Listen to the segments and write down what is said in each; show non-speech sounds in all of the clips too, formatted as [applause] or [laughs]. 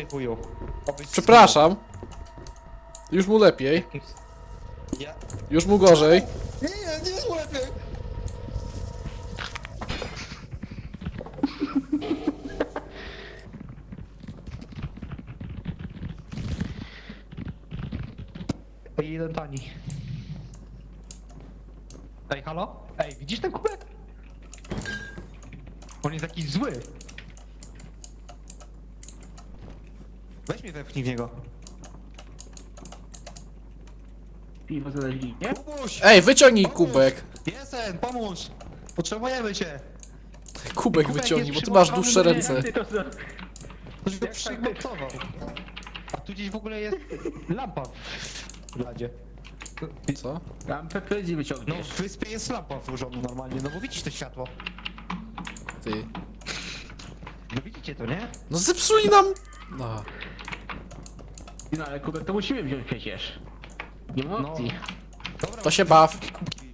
Ty chuju. Obyś Przepraszam. Już mu lepiej. Ja... Już mu gorzej. Nie, nie, nie jest mu lepiej. Ej, jeden tani. Ej, halo? Ej, widzisz ten kubek? On jest jakiś zły. Weź mnie wepchnij w niego. Piwo znaleźli, nie? Pomóż! Ej, wyciągnij kubek. Jesen, pomóż! Potrzebujemy cię! Kubek Kubek wyciągnij, jest bo ty masz dłuższe ręce. Ty to co? Ktoś go Jak przymontował. A tu gdzieś w ogóle jest lampa w ladzie. Co? Tam prędzej No wyciągniesz. w wyspie jest lampa włożona normalnie, no bo widzisz to światło. Ty. No widzicie to, nie? No zepsuli nam... No. No ale kubek to musimy wziąć przecież. Nie ma No. opcji. Dobra, To się baw.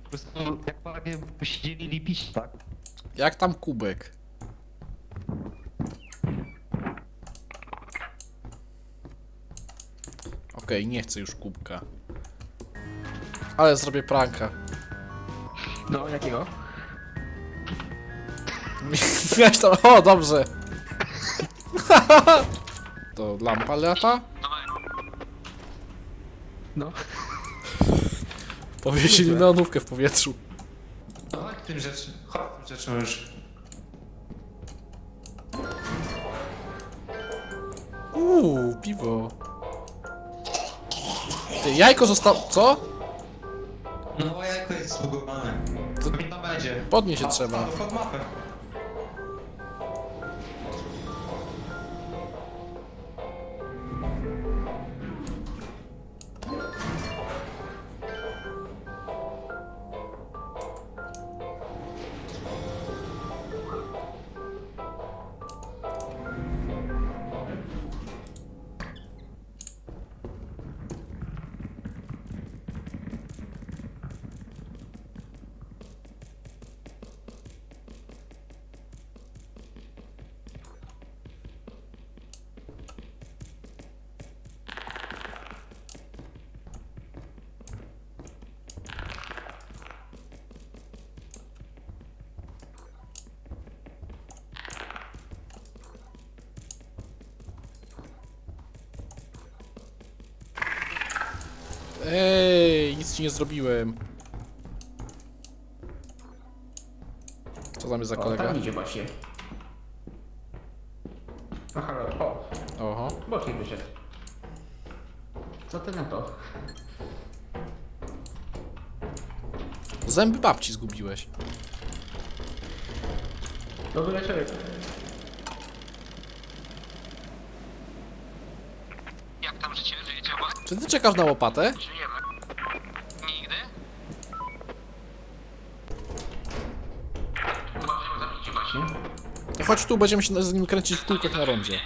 Po prostu jak panie byście dzielili pić, tak? Jak tam kubek? Okej, nie chcę już kubka. Ale zrobię pranka. No, jakiego? [laughs] Miałeś tam... O, dobrze. [laughs] To lampa lata? No. Powiesili neonówkę w powietrzu. No chodź tym rzeczem, chodź tym rzeczem już. Uuu, piwo. Ty, jajko zostało... Co? No bo jajko jest zbugowane. To- To tam będzie. Podnieść się A, trzeba. Pod mapę. Ci nie zrobiłem. Co tam jest za O, kolega? tam idzie właśnie. Aha, o, Oho. bocznie wyszedł. Co ty na to? Zęby babci zgubiłeś. Do wyleczenia. Jak tam życie? Żyjecie obok? Czy ty czekasz na łopatę? Żyjemy. Nigdy? Uważajmy za właśnie. To chodź tu, będziemy się z nim kręcić w kółkach na rondzie.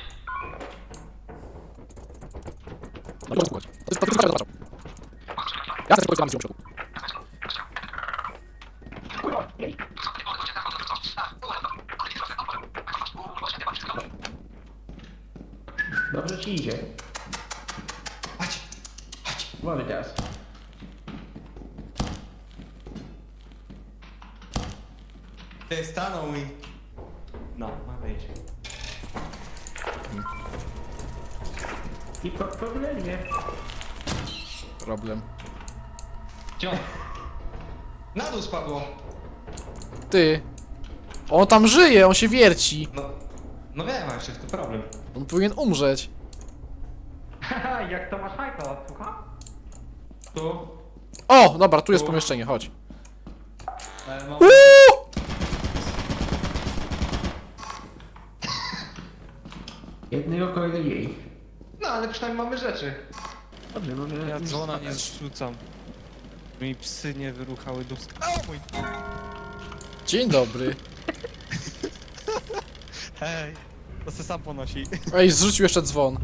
Ja chcę spotkać na Dobrze ci idzie. Chodź, chodź. Mamy teraz. Ty stanął mi. No, ma wejść. I po problemie. Problem. Gdzie on? Na dół spadło. Ty. On tam żyje, on się wierci. No, no wiem właśnie, to problem. On powinien umrzeć. Haha, jak to masz hajka, słucham? Tu. O, dobra, tu jest pomieszczenie, chodź. E, mam... Uuu! Jednego kolejny jej. No, ale przynajmniej mamy rzeczy. Dobrze, może... Ja dzwona nie zrzucam. Mi psy nie wyruchały do O mój! Dzień dobry. [laughs] Hej! To se sam ponosi. Ej, zrzucił jeszcze dzwon.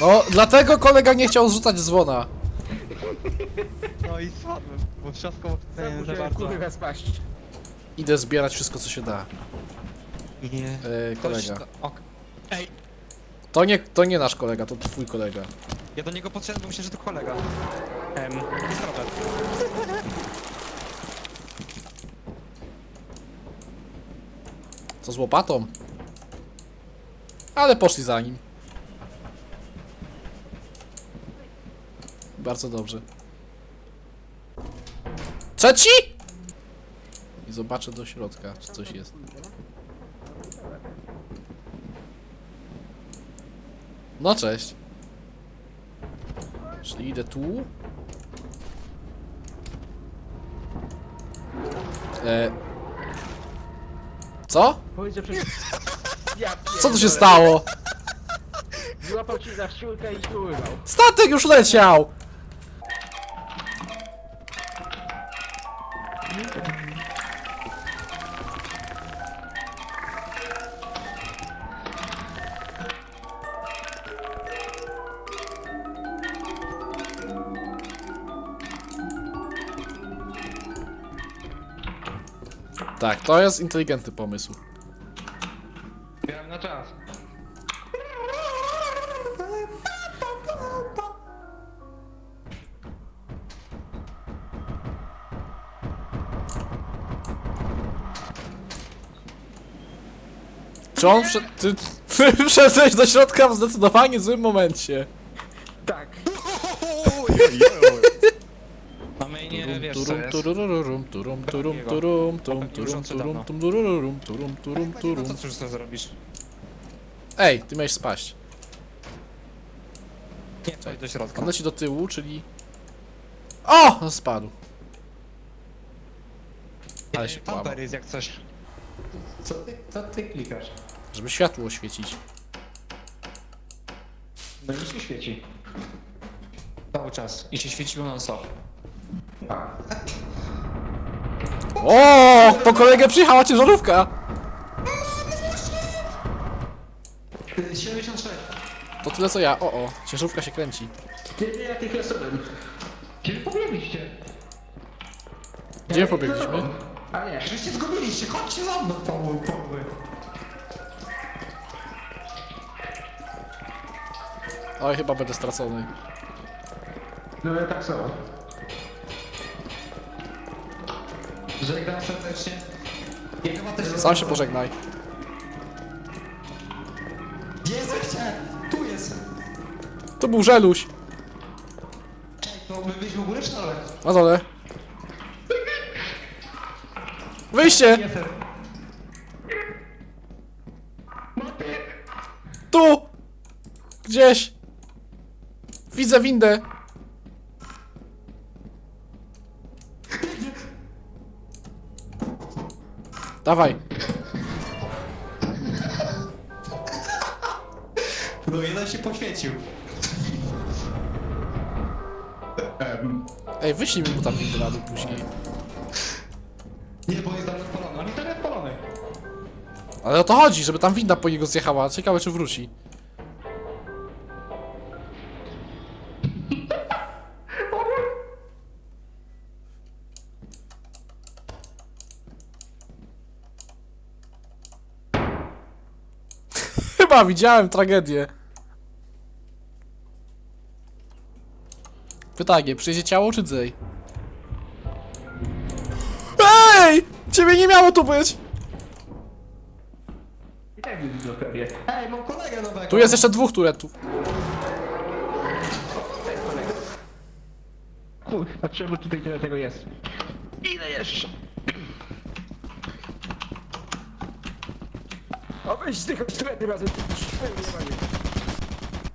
No, dlatego kolega nie chciał zrzucać dzwona. No i spadłem, bo trzaskał nie za bardzo. kurwa spaść. Idę zbierać wszystko, co się da. Nie. E, kolega. Ok. Ej! To nie, to nie nasz kolega, to twój kolega. Ja do niego podszedłem, bo myślę, że to kolega. Em, jest Robert. Co z łopatą? Ale poszli za nim. Bardzo dobrze. Trzeci! I zobaczę do środka, czy coś jest. No cześć. Czyli idę tu. E... Co? Powiedz, że przecież... [laughs] Ja Co tu się pierdolę. stało? Złapał ci za szciulkę i pływał. Statek już leciał! Tak, to jest inteligentny pomysł. Miałem na czas. Czy on wszedł... Ty, ty wszedłeś do środka w zdecydowanie złym momencie. Tak. Wiesz co Turum, jest. turururum, turum, turum, turum, tum, turum, turum, tum, turururum, turum, turum, No turum. to cóż co zrobisz? Ej, ty miałeś spaść. Nie, to do środka. On leci do tyłu, czyli... O! On spadł. Ale się. Pamper jest jak coś. Co ty, co ty klikasz? Żeby światło oświecić. No i się świeci. Cały czas. I się świeciło non stop. O! Po kolegę przyjechała ciężarówka! 76. To tyle co ja. O, o. Ciężarówka się kręci. Nie, nie, ja tych losowym. Kiedy pobiegliście? Gdzie my pobiegliśmy? A nie. Żeście zgubiliście, chodźcie za mną, Paweł, Paweł. Oj, chyba będę stracony. No ja tak samo. Żegnam serdecznie. Ja chyba też Sam się pożegnaj. Gdzie jesteście? Tu jest. To był żeluś. Ej, to my byliśmy u góry czy dole? Na dole. Wyjście! Jestem. Tu! Gdzieś! Widzę windę! Dawaj! No jeden się poświecił. Ej, wyślij mi mu tam windę na dół później. Nie, bo jest dalej odpalony. On jest dalej odpalony. Ale o to chodzi, żeby tam winda po niego zjechała. Ciekawe czy wróci. Chyba widziałem tragedię. Pytanie, przyjdzie ciało czy dzej? Ej! Ciebie nie miało tu być! I tak widzę prawie. Ej, mam kolegę nowego. Tu jest jeszcze dwóch turetów. Chuj, a czemu tutaj tyle tego jest? Ile jeszcze? O, weź zdychać tyle razem.